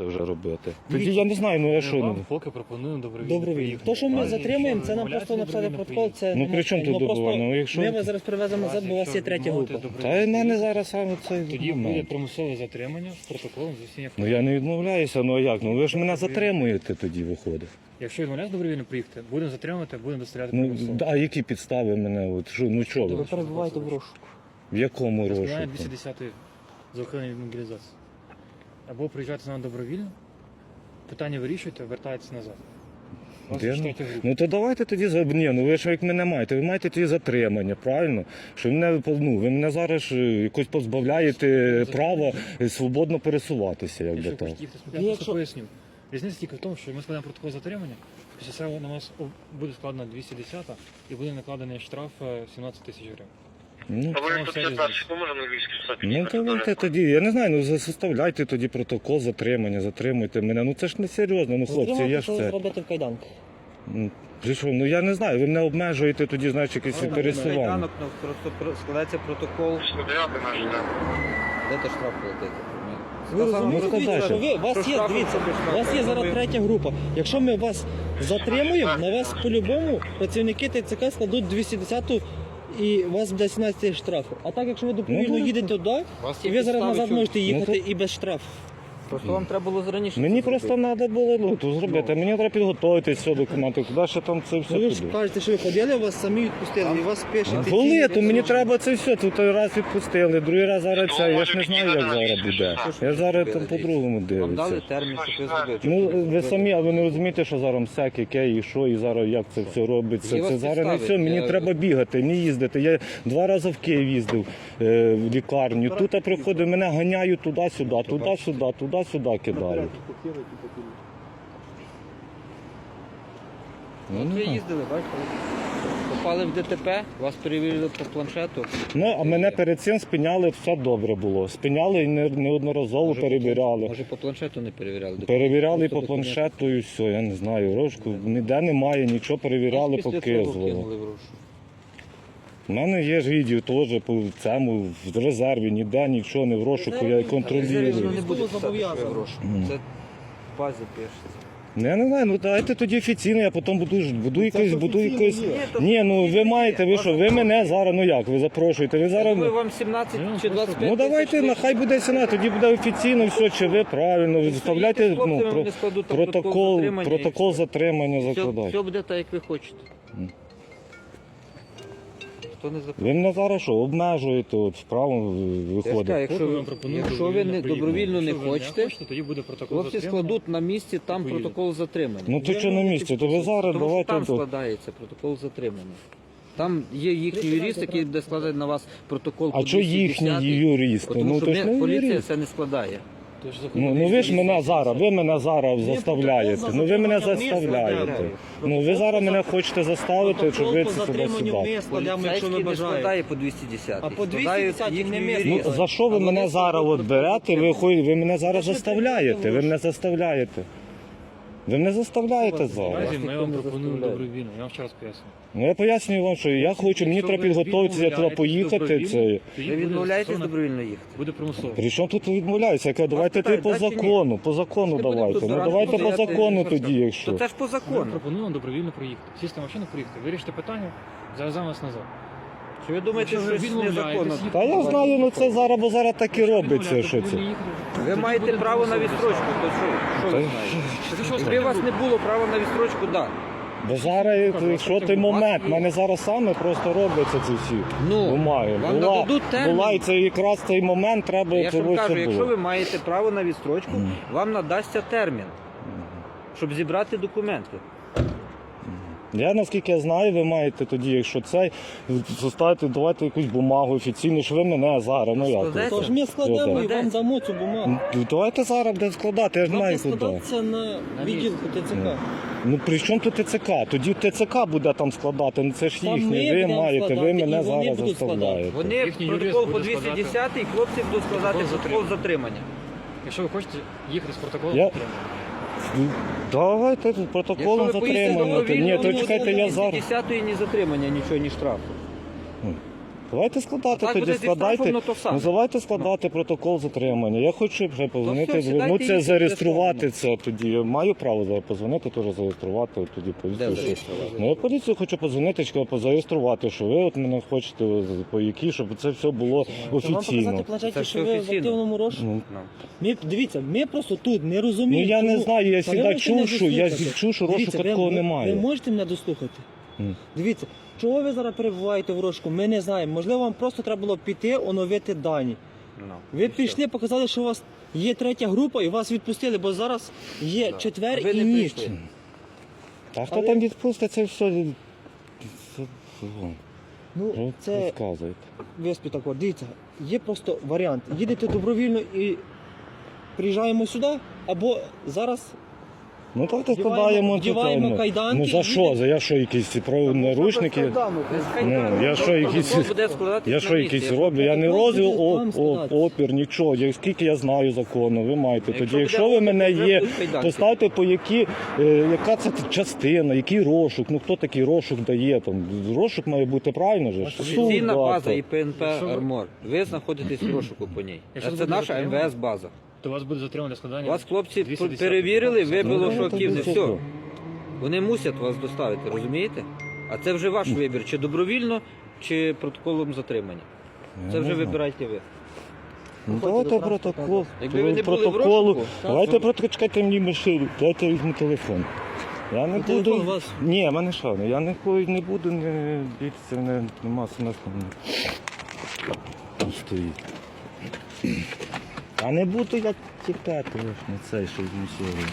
це вже робити. Тоді я не знаю, ну я що. Вам Ну, поки пропонуємо добровільно. Добровільно. приїхати. То, що ми затримуємо, це нам просто написати добровільно протокол. Це Ну, не- при чому тут просто добровільно? Якщо- Ми вас зараз привеземо назад, бо у вас є Якщо третя відмовити група. Та й в мене зараз саме цей Тоді буде примусове затримання з протоколом засіння. Ну я не відмовляюся, ну а як? Ну ви ж мене затримуєте тоді виходить. Якщо відмовляєш добровільно приїхати, будемо затримувати, будемо доставляти Ну примусово. а які підстави мене? От що, ну чого? Ви ви? перебуваєте в розшуку. В якому розшуку? 210 за ухилення від мобілізації. Або приїжджати з нами добровільно, питання вирішуєте, вертаєтесь назад. Вас Де ж ну? Ну то давайте тоді за ні, ну ви ж як мене маєте, ви маєте тоді затримання, правильно? Що ви мене ну, ви мене зараз е, якось позбавляєте права е, свободно пересуватися, якби Якщо так. хочете Ну, я просто якщо- поясню. Різниця тільки в тому, що ми складаємо протокол затримання, після цього на вас буде складена 210 і буде накладений штраф е, 17 тисяч гривень. Ну, А ви Там тут вся 15 різниця. можемо англійську писати? ну давайте тоді. Я не знаю, ну заставляйте тоді протокол затримання, затримуйте мене. Ну це ж не серйозно, ну хлопці, я ж це це. зробити в кайданку. Ну, ну я не знаю, ви мене обмежуєте тоді, знаєш, якесь пересування. Кайданок, ну, просто про- складається протокол, 109 наш, так. де ти штраф платити. Ви розумієте, ну, дивіться, що ви, у вас є, дивіться, у вас є зараз третя група. Якщо ми вас затримуємо, на вас по-любому працівники ТЦК складуть 210 і у вас буде 17 тисяч штрафу. А так, якщо ви добровільно Ну, їдете туди, вас і є ви зараз підстави, назад що- можете їхати Ну, і без штрафу. Просто вам треба було раніше. Мені це просто зробити. треба було ну, то зробити. Мені треба підготувати все документи. Куди ще там це все Ну, ви ж туди? кажете, що ви ходили, вас самі відпустили, і вас пише. Коли? То мені треба це все. Тут раз відпустили, другий раз зараз це. Я ж не знаю, як зараз буде. Я зараз там по-другому Вам дали дивлюся. термін, щоб ви зробили. Ну ви самі, а ви не розумієте, що зараз всяк, яке і що, і зараз як це все робиться. Є у Це зараз не підстави все. Мені треба бігати, не їздити. Я два рази в Київ їздив е, в лікарню. Тут я приходив, мене ганяють туди-сюди, туди-сюди, туди-сюди кидають. Ну, От ви їздили, бачите? Попали в ДТП, вас перевірили по планшету. Ну, а мене перед цим спиняли, все добре було. Спиняли і не- неодноразово Може, по- перевіряли. Може по планшету не перевіряли? Перевіряли і Просто по документи. планшету і все, я не знаю, рожку ніде немає, нічого перевіряли, Після чого показували. кинули в рушу? У мене є ж відео теж по цьому в резерві, ніде нічого не в розшуку, я контролюю. не буде. Мгм. Це в базі пишеться. Ну, Я не знаю, ну давайте тоді офіційно, я потім буду ж- буду якось, буду якось. Ні, ну ви маєте, ви що, ви мене зараз, ну як, ви запрошуєте, ви зараз. думаю, вам 17 Ну, чи 25 Ну давайте, тисяч нехай буде ціна, тоді буде офіційно все, чи ви правильно, ви заставляйте ну, про, вони складуть там протокол, затримання і протокол все. затримання Все, закладайте. все буде так, як ви хочете. Мгм. Хто не Ви мене зараз що, обмежуєте, от вправо Я скажу, виходить. якщо, Поки ви- пропонують якщо ви не добровільно не Якщо ви хочете, тоді буде протокол хлопці затримання. складуть на місці там Поїдете. протокол затримання. Ну то що на місці, то ви зараз Тому що давайте. там складається протокол затримання. Там є їхній юрист, який буде складати на вас протокол. А що їхні 210-й, юристи? Тому Ну що то ж ми- не поліція юрист. це не складає. Тож Ну, ну ви ж мене зараз, ви мене зараз заставляєте. Ну ви мене заставляєте. Ну ви зараз мене хочете заставити, щоб ви це себе ми складемо, якщо Поліцейський не бажаємо. складає по 210. А по Складають 210 їхні не юристи. Ну за що ви мене зараз от берете? Ви хо- ви мене зараз заставляєте. Ви мене заставляєте. Ви мене заставляєте зараз. Наразі ми вам пропонуємо добровільно. Я вам ще раз поясню. Ну я пояснюю вам, що я хочу, мені треба підготуватися, я відмовляєтесь поїхати. Це Ви відмовляєтесь добровільно їхати? Буде примусово. при чому тут відмовляюся? Я кажу, давайте питаю, ти по да чи ні? закону, по закону Ми будемо давайте. тут Ну давайте по стояти, закону ну, тоді, якщо. То це ж по Ми закону. пропонуємо добровільно проїхати. Сісти в машину, проїхати. Вирішити питання, завеземо вас назад. Чи ви думаєте, що щось незаконно? Та я знаю, ну це зараз, бо зараз так і робиться, що це. Ви маєте право на відстрочку, то що? Що ви знаєте? Це Якби у вас не було права на відстрочку, так. Бо зараз, якщо той момент, в мене зараз саме просто робиться ці всі Ну, бумаги. вам Була, термін. була і це якраз цей момент треба Я ж вам того, кажу, що якщо було. ви маєте право на відстрочку, вам надасться термін, щоб зібрати документи. Я наскільки я знаю, ви маєте тоді, якщо цей, составити, давати якусь бумагу офіційну, що ви мене зараз, ну як. Тож ми складемо і вам дамо цю бумагу. Ну, Давайте зараз будемо складати, я ж буде куди. складатися на відділку ТЦК. Ну при чому тут ТЦК? Тоді ТЦК буде там складати, ну це ж Там їхнє, ми ви будемо маєте, ви складати, мене і вони зараз будуть складати. заставляєте. Вони Їхній юрист протокол по буде складати 210 і хлопці будуть складати протокол протокол затримання. Якщо ви хочете їхати з протоколом, Я- затримання. Ну, Давайте протоколом затримання. Ні, то чекайте, я зараз. 210 ні затримання, нічого, ні штрафу. Давайте складати так тоді, буде складайте. штрафом, ну, то саме. Ну, давайте складати протокол затримання. Я хочу вже позвонити, все, сідайте звернутися, зареєструвати це тоді. Я маю право зараз позвонити, теж зареєструвати тоді поліцію. що- зареєструвати? Ну, я поліцію хочу позвонити, чи зареєструвати, що ви от мене хочете по які, щоб це все було Вам показати офіційно. Це що ви в офіційно. активному розшуку? Ну, Ну. Ми, дивіться, ми просто тут не Ну розуміємо. я не тому- знаю, я завжди мене чув, я що Дивіться, розшуку ви- такого ви- немає. Ви можете мене дослухати? Дивіться, чого ви зараз перебуваєте в розшуку, ми не знаємо. Можливо, вам просто треба було піти, оновити дані. Ну. Ви пішли, показали, що у вас є третя група і вас відпустили, бо зараз є четвер ви і не ніч. прийшли. Та хто Але- там відпустить, це все. це- Ну, Ну, це виспі такого. Дивіться, є просто варіант. Їдете добровільно і приїжджаємо сюди, або зараз Ну так то Вдіваємо- складаємо вдіваємо ну, кайданки Ну за і що? їдемо. За я що якісь ці про наручники? Ну, я що, якісь- буде складатись Я на що місці. Якщо роблю? Я не протокол розвів буде вам о, складатись. опір, нічого. Я, скільки я знаю закону, ви маєте. Якщо Тоді, буде якщо ви опір, мене то є, будуть кайданки. поставте по які, е, яка це частина, який розшук, ну хто такий розшук дає там. Розшук має бути правильно же. ж? Офіційна база да, і ПНП Якщо ви- Армор. Ви знаходитесь в розшуку по ній. Якщо ви це будете наша МВС база. То вас буде затримано для складання. Вас хлопці 210 перевірили, вибило, Ну, що це Все. Вони мусять вас доставити, розумієте? А це вже ваш вибір, чи добровільно, чи протоколом затримання. Я Це не вже знаю. вибирайте ви. Ну, Виходьте давайте до протокол. Якби ви не були в протоколу. розшуку, Давайте протокол, чекайте мені машину, дайте візьму телефон. Я не Ну, буду. телефон у вас? Ні, в мене що, я ніколи не буду, не бійтеся, не, нема смислу. Стоїть. А не буду я тікати ось на цей, що мусили.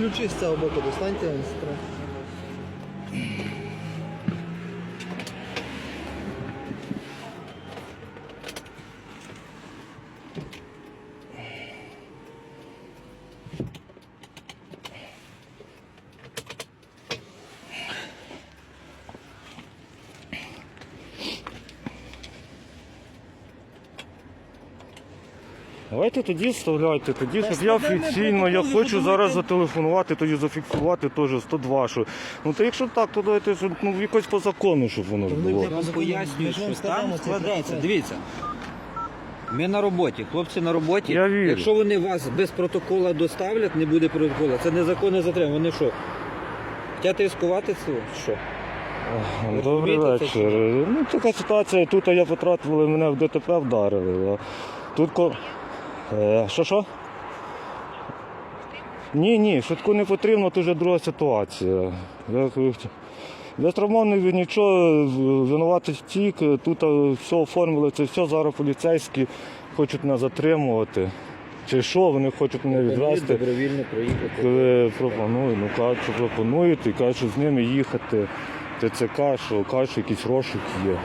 ключі з цього боку достаньте. Давайте тоді вставляйте, тоді, щоб я офіційно, я хочу зараз зателефонувати, тоді зафіксувати теж 102. Що. Ну то якщо так, то давайте щоб, ну, якось по закону, щоб воно ж Ну, було. я Я вам пояснюю, що там складається. Дивіться. Ми на роботі, хлопці на роботі. Я вірю. Якщо вони вас без протокола доставлять, не буде протокола. Це незаконне затримання. Вони що? Хотять ризикувати це? Що? Ах, Добрий розумієте, це вечір. Ну така ситуація, тут я потратили, мене в ДТП вдарили. а Тут ко... Е, що що? Ні, ні, швидку не потрібно, то вже друга ситуація. Я, я травмований, нічого, винуватий втік, тут е, все оформили, це все, зараз поліцейські хочуть мене затримувати. Чи що, вони хочуть мене відвезти. Добровільно проїхати. Коли пропоную, ну кажуть, що пропонують, і кажуть, що з ними їхати. ТЦК, що кажуть, що якийсь розшук є.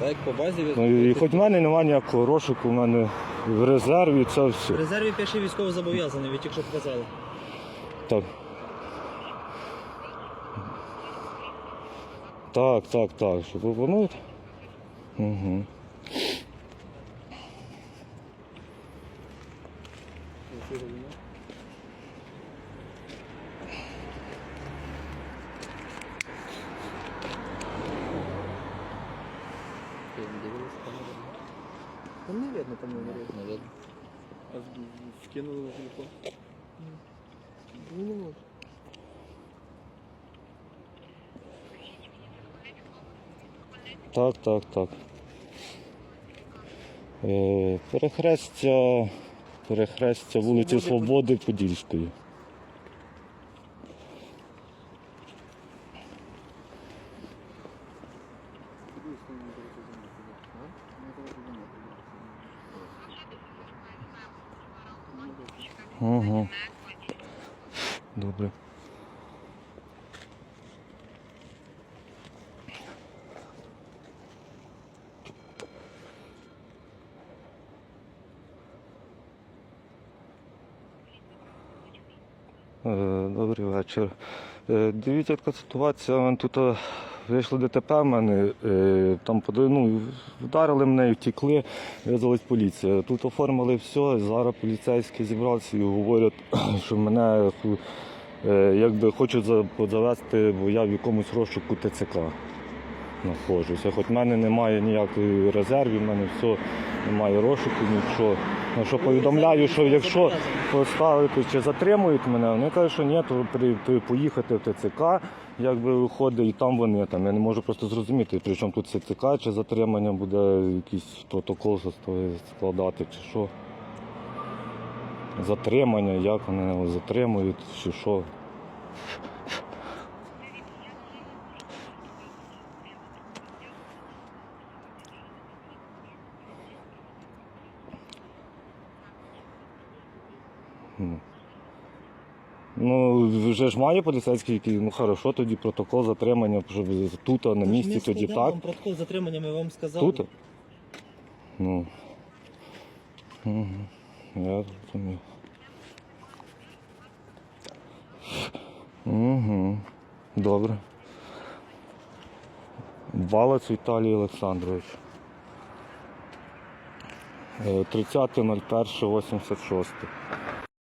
Так як по базі ви Ну, і хоч в мене немає ніякого розшуку, в мене в резерві це все. В резерві пише військово зобов'язаний, ви тільки що показали. Так. Так, так, так. Що пропонують? Угу. Там не видно, по-моєму. Не видно. Вкинули на телефон. Ну, не можу. Так, так, так. Е, перехрестя, перехрестя вулиці Свободи Подільської. Ага. Добре. Е, Добрий вечір. Е, Дивіться, така ситуація. Тут е, вийшло ДТП в мене, е, там ну, вдарили мене і втекли, визвалась поліція. Тут оформили все, зараз поліцейські зібралися і говорять, що мене Е, Якби хочуть за- завести, бо я в якомусь розшуку ТЦК знаходжуся. Хоч в мене немає ніякої резервів, в мене все, немає розшуку, нічого. Ну, що повідомляю, що якщо поставити чи затримують мене, вони кажуть, що ні, то при, при, поїхати в ТЦК, якби виходить, і там вони там. Я не можу просто зрозуміти, при чому тут ТЦК, чи затримання буде якийсь протокол складати, чи що. Затримання, як вони затримують, чи що. Ну, вже ж має поліцейський, який, ну хорошо, тоді протокол затримання, щоб тут, на місці, Ми тоді складемо так. вам протокол затримання, ми вам сказали. Тут? Ну. Угу. Я зрозумів. Угу. Добре. Балець Віталій Олександрович. Е, 30.01.86.